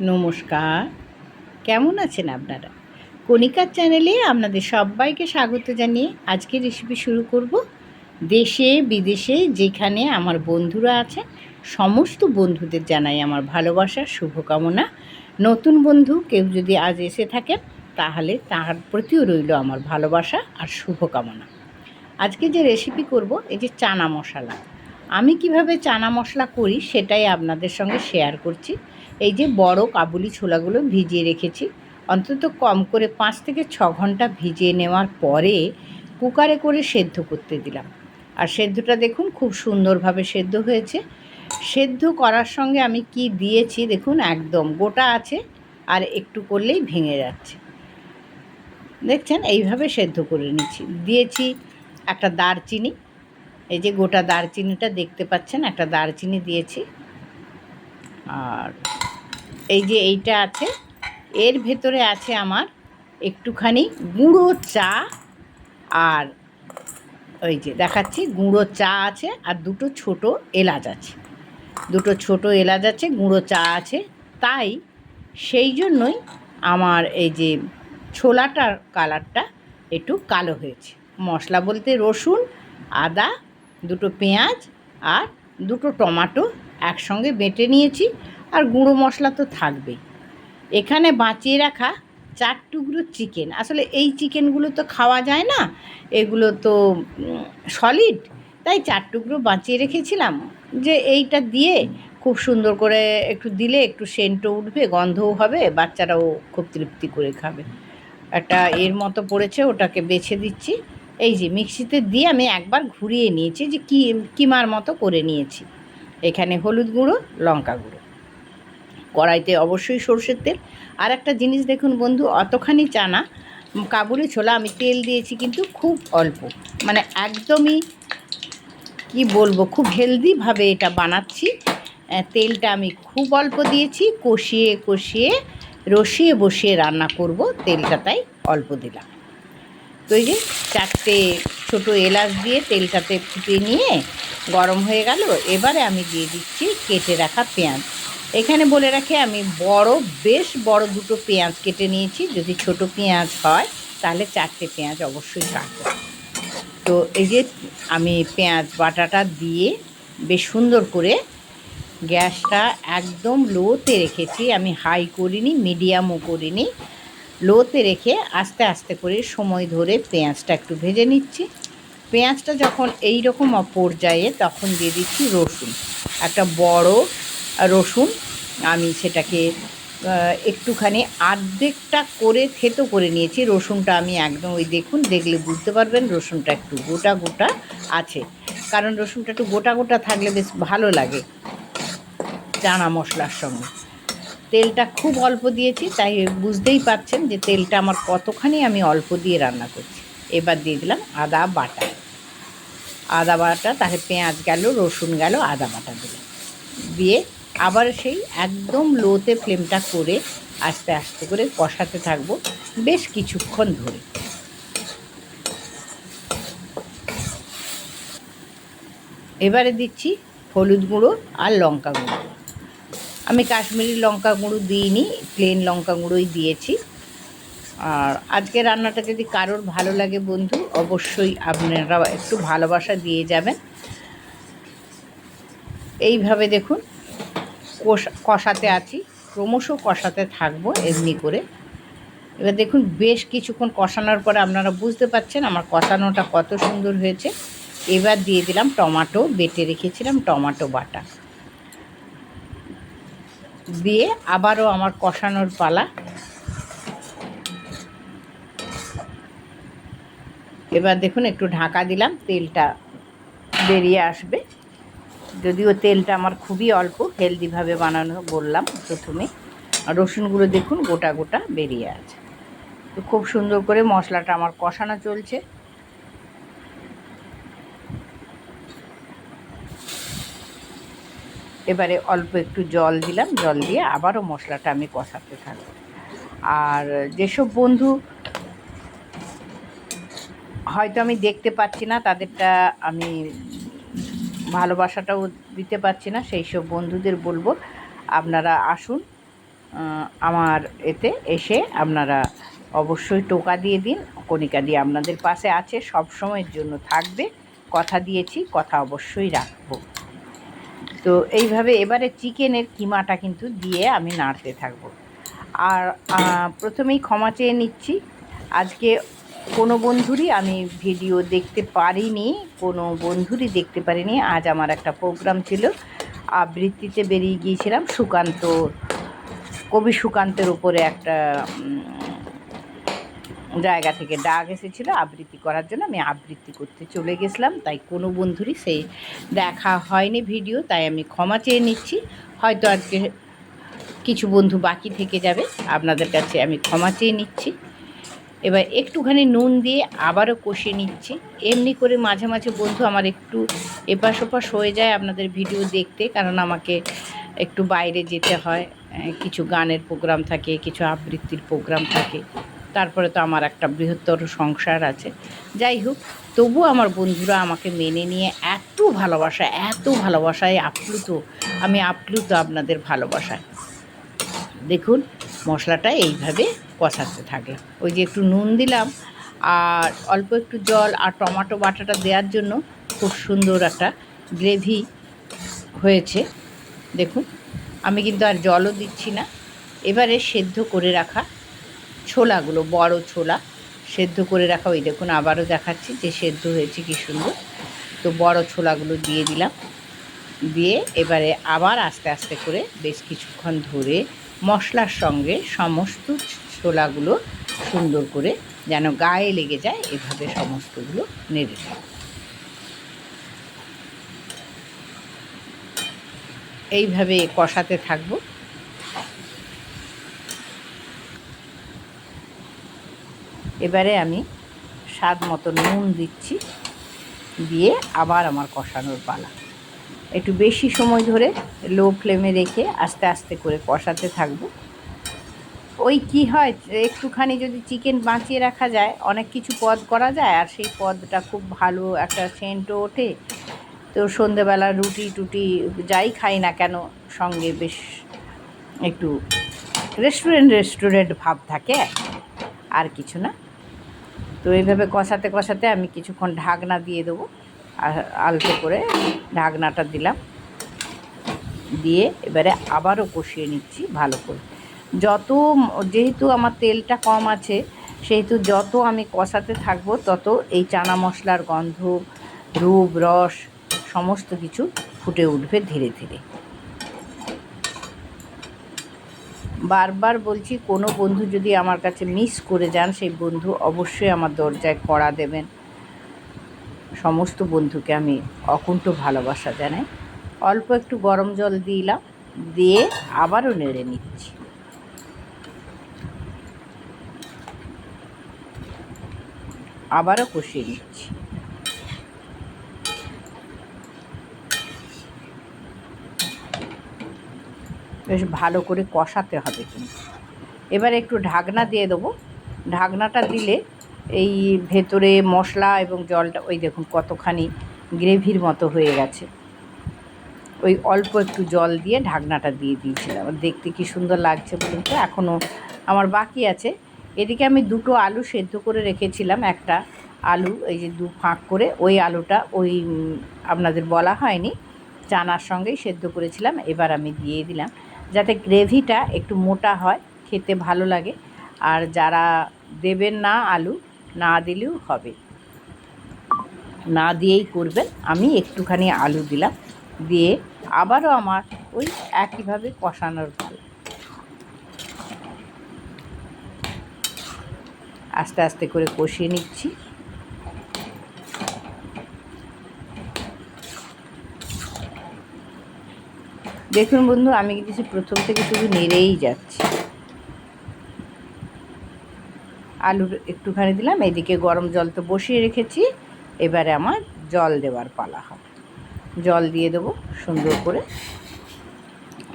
নমস্কার। কেমন আছেন আপনারা? কণিকার চ্যানেলে আপনাদের সবাইকে স্বাগত জানিয়ে আজকে রেসিপি শুরু করব। দেশে, বিদেশে যেখানে আমার বন্ধুরা আছে, সমস্ত বন্ধুদের জানাই আমার ভালোবাসার শুভকামনা। নতুন বন্ধু কেউ যদি আজ এসে থাকেন, তাহলে তার প্রতিও রইল আমার ভালোবাসা আর শুভকামনা। আজকে যে রেসিপি করব, এই যে চানা মশলা। আমি কীভাবে চানা মশলা করি, সেটাই আপনাদের সঙ্গে শেয়ার করছি। এই যে বড় কাবুলি ছোলাগুলো ভিজিয়ে রেখেছি, অন্তত কম করে পাঁচ থেকে ছ ঘণ্টা ভিজিয়ে নেওয়ার পরে কুকারে করে সেদ্ধ করতে দিলাম। আর সেদ্ধটা দেখুন খুব সুন্দরভাবে সেদ্ধ হয়েছে। সেদ্ধ করার সঙ্গে আমি কি দিয়েছি দেখুন একদম গোটা আছে আর একটু করলেই ভেঙে যাচ্ছে। দেখছেন? এইভাবে সেদ্ধ করে নিচ্ছি। দিয়েছি একটা দারচিনি। এই যে গোটা দারচিনিটা দেখতে পাচ্ছেন? একটা দারচিনি দিয়েছি। আর এই যে এইটা আছে, এর ভেতরে আছে আমার একটুখানি গুঁড়ো চা আর ওই যে দেখাচ্ছি গুঁড়ো চা আছে আর দুটো ছোট এলাচ আছে। দুটো ছোট এলাচ আছে, গুঁড়ো চা আছে। তাই সেই জন্যই আমার এই যে ছোলাটার কালারটা একটু কালো হয়েছে। মশলা বলতে রসুন, আদা, দুটো পেঁয়াজ আর দুটো টমাটো একসঙ্গে বেটে নিয়েছি। আর গুঁড়ো মশলা তো থাকবেই এখানে বাঁচিয়ে রাখা চার টুকরো চিকেন আসলে এই চিকেনগুলো তো খাওয়া যায় না, এগুলো তো সলিড তাই চার টুকরো বাঁচিয়ে রেখেছিলাম। যে এইটা দিয়ে খুব সুন্দর করে একটু দিলে একটু সেন্টও উঠবে, গন্ধও হবে, বাচ্চারাও খুব তৃপ্তি করে খাবে। একটা এর মতো পড়েছে, ওটাকে বেছে দিচ্ছি। এই যে মিক্সিতে দিয়ে আমি একবার ঘুরিয়ে নিয়েছি যে কি, কিমার মতো করে নিয়েছি। এখানে হলুদ গুঁড়ো, লঙ্কা গুঁড়ো। কড়াইতে অবশ্যই সর্ষের তেল। আর একটা জিনিস দেখুন বন্ধু, অতখানি চানা, কাবুলি ছোলা আমি তেল দিয়েছি কিন্তু খুব অল্প। মানে একদমই কি বলব, খুব হেলদিভাবে এটা বানাচ্ছি। তেলটা আমি খুব অল্প দিয়েছি, কষিয়ে কষিয়ে, রসিয়ে বসিয়ে রান্না করব, তেলটা তাই অল্প দিলাম। তো এই যে চারটে ছোটো এলাচ দিয়ে তেলটাতে ফুটিয়ে নিয়ে গরম হয়ে গেল, এবারে আমি দিয়ে দিচ্ছি কেটে রাখা পেঁয়াজ। এখানে বলে রাখি, আমি বড়, বেশ বড় দুটো পেঁয়াজ কেটে নিয়েছি। যদি ছোট পেঁয়াজ হয়, তাহলে চারটে পেঁয়াজ অবশ্যই কাটবো। তো এই যে আমি পেঁয়াজ বাটাটা দিয়ে বেশ সুন্দর করে গ্যাসটা একদম লোতে রেখেছি। আমি হাই করিনি, মিডিয়ামও করিনি। লোতে রেখে আস্তে আস্তে করে সময় ধরে পেঁয়াজটা একটু ভেজে নিচ্ছি। পেঁয়াজটা যখন এই রকম পর্যায়ে তখন দিয়ে দিচ্ছি রসুন। একটা বড় রসুন, আমি সেটাকে একটুখানি আর্ধেকটা করে থেতো করে নিয়েছি। রসুনটা আমি একদম ওই দেখুন, দেখলে বুঝতে পারবেন রসুনটা একটু গোটা গোটা আছে। কারণ রসুনটা একটু গোটা গোটা থাকলে বেশ ভালো লাগে চানা মশলার সঙ্গে। তেলটা খুব অল্প দিয়েছি, তাই বুঝতেই পাচ্ছেন যে তেলটা আমার কতখানি আমি অল্প দিয়ে রান্না করছি। এবার দিয়ে দিলাম আদা বাটা। আদা বাটা, তাহলে পেঁয়াজ গেল, রসুন গেল, আদা বাটা দিলাম। দিয়ে আবার সেই একদম লোতে ফ্লেমটা করে আস্তে আস্তে করে কষাতে থাকব বেশ কিছুক্ষণ ধরে। এবারে দিচ্ছি হলুদ গুঁড়ো আর লঙ্কা গুঁড়ো। আমি কাশ্মীরি লঙ্কা গুঁড়ো দিইনি প্লেন লঙ্কা গুঁড়োই দিয়েছি। আর আজকে রান্নাটা যদি কারোর ভালো লাগে বন্ধু, অবশ্যই আপনারা একটু ভালোবাসা দিয়ে যাবেন। এইভাবে দেখুন কষাতে আছি। ক্রমশ কষাতে থাকব এমনি করে। এবার দেখুন, বেশ কিছুক্ষণ কষানোর পরে আপনারা বুঝতে পারছেন আমার কষানোটা কত সুন্দর হয়েছে। এবার দিয়ে দিলাম টমাটো, বেটে রেখেছিলাম টমাটো বাটা। দিয়ে আবারও আমার কষানোর পালা। এবার দেখুন, একটু ঢাকা দিলাম, তেলটা বেরিয়ে আসবে। যদিও তেলটা আমার খুবই অল্প হেলদিভাবে বানানো বললাম প্রথমে। আর রসুনগুলো দেখুন, গোটা গোটা বেরিয়ে আছে। তো খুব সুন্দর করে মশলাটা আমার কষানো চলছে। এবারে অল্প একটু জল দিলাম, জল দিয়ে আবারও মশলাটা আমি কষাতে থাকব। আর যেসব বন্ধু হয়তো আমি দেখতে পাচ্ছি না, তাদেরটা আমি ভালোবাসাটাও দিতে পারছি না, সেই সব বন্ধুদের বলব, আপনারা আসুন আমার এতে এসে আপনারা অবশ্যই টোকা দিয়ে দিন, কণিকা দিয়ে আপনাদের পাশে আছে, সব সময়ের জন্য থাকবে, কথা দিয়েছি, কথা অবশ্যই রাখব। তো এইভাবে এবারে চিকেনের কিমাটা কিন্তু দিয়ে আমি নাড়তে থাকব। আর প্রথমেই ক্ষমা চেয়ে নিচ্ছি, আজকে কোনো বন্ধুরই আমি ভিডিও দেখতে পারিনি, কোনো বন্ধুরই দেখতে পারিনি। আজ আমার একটা প্রোগ্রাম ছিল, আবৃত্তিতে বেরিয়ে গিয়েছিলাম। সুকান্ত, কবি সুকান্তের উপরে একটা জায়গা থেকে ডাক এসেছিল আবৃত্তি করার জন্য। আমি আবৃত্তি করতে চলে গেছিলাম, তাই কোনো বন্ধুরই সেই দেখা হয়নি ভিডিও, তাই আমি ক্ষমা চেয়ে নিচ্ছি। হয়তো আজকে কিছু বন্ধু বাকি থেকে যাবে, আপনাদের কাছে আমি ক্ষমা চেয়ে নিচ্ছি। এবার একটুখানি নুন দিয়ে আবারও কষিয়ে নিচ্ছি। এমনি করে মাঝে মাঝে বন্ধু আমার একটু এপাশ ওপাশ হয়ে যায় আপনাদের ভিডিও দেখতে, কারণ আমাকে একটু বাইরে যেতে হয় কিছু গানের প্রোগ্রাম থাকে, কিছু আবৃত্তির প্রোগ্রাম থাকে। তারপরে তো আমার একটা বৃহত্তর সংসার আছে। যাই হোক তবু আমার বন্ধুরা আমাকে মেনে নিয়ে এত ভালোবাসা, এত ভালোবাসায় আপ্লুত, আমি আপ্লুত আপনাদের ভালোবাসায়। দেখুন, মশলাটা এইভাবে কষাতে থাকে ওই যে একটু নুন দিলাম আর অল্প একটু জল আর টমেটো বাটাটা দেওয়ার জন্য খুব সুন্দর একটা গ্রেভি হয়েছে। দেখুন, আমি কিন্তু আর জলও দিচ্ছি না। এবারে সেদ্ধ করে রাখা ছোলাগুলো, বড় ছোলা, সেদ্ধ করে রাখা ওই দেখুন, আবারও দেখাচ্ছি যে সেদ্ধ হয়েছে কি সুন্দর। তো বড় ছোলাগুলো দিয়ে দিলাম। দিয়ে এবারে আবার আস্তে আস্তে করে বেশ কিছুক্ষণ ধরে মশলার সঙ্গে সমস্ত ছোলাগুলো সুন্দর করে যেন গায়ে লেগে যায়, এভাবে সমস্তগুলো নেড়ে দেব এইভাবে কষাতে থাকব। এবারে আমি স্বাদ মতো নুন দিচ্ছি, দিয়ে আবার আমার কষানোর পালা। একটু বেশি সময় ধরে লো ফ্লেমে রেখে আস্তে আস্তে করে কষাতে থাকব। ওই কি হয় একটুখানি যদি চিকেন বাঁচিয়ে রাখা যায়, অনেক কিছু পদ করা যায়, আর সেই পদটা খুব ভালো একটা সেন্টও ওঠে। তো সন্ধেবেলা রুটি টুটি যাই খাই না কেন, সঙ্গে বেশ একটু রেস্টুরেন্ট রেস্টুরেন্ট ভাব থাকে, আর কিছু না। তো এইভাবে কষাতে কষাতে আমি কিছুক্ষণ ঢাকনা দিয়ে দেবো আলতো করে ঢাকনাটা দিলাম। দিয়ে এবারে আবারও কষিয়ে নিচ্ছি ভালো করে। যত যেহেতু আমার তেলটা কম আছে, সেহেতু যত আমি কষাতে থাকব, তত এই চানা মশলার গন্ধ, রূপ, রস, সমস্ত কিছু ফুটে উঠবে ধীরে ধীরে। বারবার বলছি, কোনো বন্ধু যদি আমার কাছে মিস করে যান, সেই বন্ধু অবশ্যই আমার দরজায় কড়া দেবেন। সমস্ত বন্ধুকে আমি অকুণ্ঠ ভালোবাসা জানাই। অল্প একটু গরম জল দিলাম দিয়ে আবারও নেড়ে নিচ্ছি। আবারও কষিয়ে নিচ্ছি। বেশ ভালো করে কষাতে হবে কিন্তু। এবার একটু ঢাকনা দিয়ে দেবো। ঢাকনাটা দিলে এই ভেতরে মশলা এবং জলটা, ওই দেখুন কতখানি গ্রেভির মতো হয়ে গেছে। ওই অল্প একটু জল দিয়ে ঢাকনাটা দিয়ে দিয়েছিলাম। দেখতে কি সুন্দর লাগছে বলুন তো? এখনও আমার বাকি আছে। এদিকে আমি দুটো আলু সেদ্ধ করে রেখেছিলাম, একটা আলু এই যে দু ফাঁক করে, ওই আলুটা ওই আপনাদের বলা হয়নি, চানার সঙ্গেই সেদ্ধ করেছিলাম, এবার আমি দিয়ে দিলাম। যাতে গ্রেভিটা একটু মোটা হয়, খেতে ভালো লাগে, আর যারা দেবেন না আলু, না দিলেও হবে। না দিয়েই করবেন, আমি একটুখানি আলু দিলাম, দিয়ে আবারও আমার ওই একইভাবে কষানোর ভালো আস্তে আস্তে করে কষিয়ে নিচ্ছি। দেখুন বন্ধু, আমি কিছু প্রথম থেকে শুধু নেড়েই যাচ্ছি। আলুর একটুখানি দিলাম, এদিকে গরম জল তো বসিয়ে রেখেছি। এবারে আমার জল দেওয়ার পালা হবে। জল দিয়ে দেবো সুন্দর করে।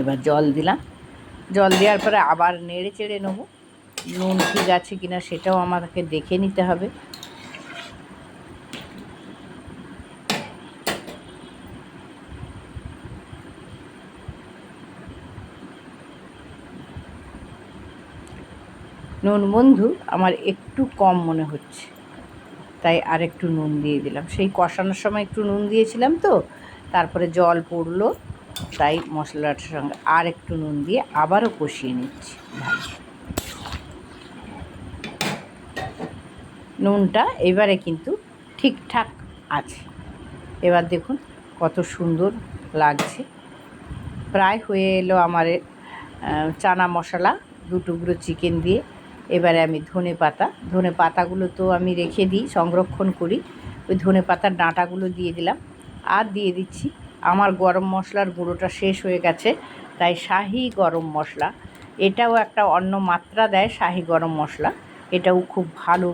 এবার জল দিলাম। জল দেওয়ার পরে আবার নেড়ে চেড়ে নেব। নুন ঠিক আছে কিনা সেটাও আমাকে দেখে নিতে হবে। নুন বন্ধু, আমার একটু কম মনে হচ্ছে। তাই আর একটু নুন দিয়ে দিলাম। সেই কষানোর সময় একটু নুন দিয়েছিলাম তো, তারপরে জল পড়ল, তাই মশলাটার সঙ্গে আর একটু নুন দিয়ে আবারও কষিয়ে নিচ্ছি। ভালো নুনটা এবারে কিন্তু ঠিকঠাক আছে। এবার দেখুন কত সুন্দর লাগছে। প্রায় হয়ে এলো আমার চানা মশলা দু টুকরো চিকেন দিয়ে। এবারে আমি ধনে পাতা, ধনে পাতাগুলো তো আমি রেখে দিই, সংরক্ষণ করি। ওই ধনে পাতার ডাঁটাগুলো দিয়ে দিলাম। আর দিয়ে দিচ্ছি, আমার গরম মশলার গুঁড়োটা শেষ হয়ে গেছে, তাই শাহি গরম মশলা। এটাও একটা অন্য মাত্রা দেয় শাহি গরম মশলা। এটাও খুব ভালো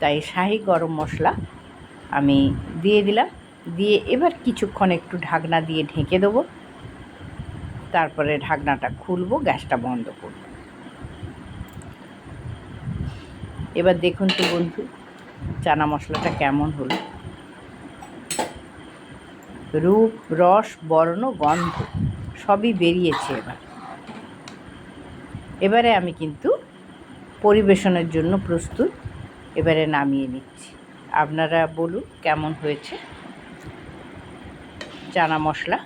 তাই শাহি গরম মশলা আমি দিয়ে দিলাম। দিয়ে এবার কিছুক্ষণ একটু ঢাকনা দিয়ে ঢেকে দেবো। তারপরে ঢাকনাটা খুলবো, গ্যাসটা বন্ধ করব। এবার দেখুন তো বন্ধু, চানা মশলাটা কেমন হলো? রূপ, রস, বর্ণ, গন্ধ সবই বেরিয়েছে এবার। এবারে আমি কিন্তু পরিবেশনের জন্য প্রস্তুত এবারে নামিয়ে নিচ্ছি। আপনারা বলুন কেমন হয়েছে? চানা মশলা।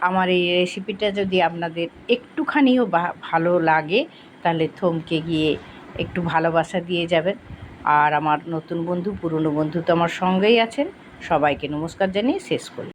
আমার এই রেসিপিটা যদি আপনাদের একটুখানিও ভালো লাগে, তাহলে থমকে গিয়ে একটু ভালোবাসা দিয়ে যাবেন। আর আমার নতুন বন্ধু, পুরনো বন্ধু তো আমার সঙ্গেই আছেন। সবাইকে নমস্কার জানিয়ে শেষ করি।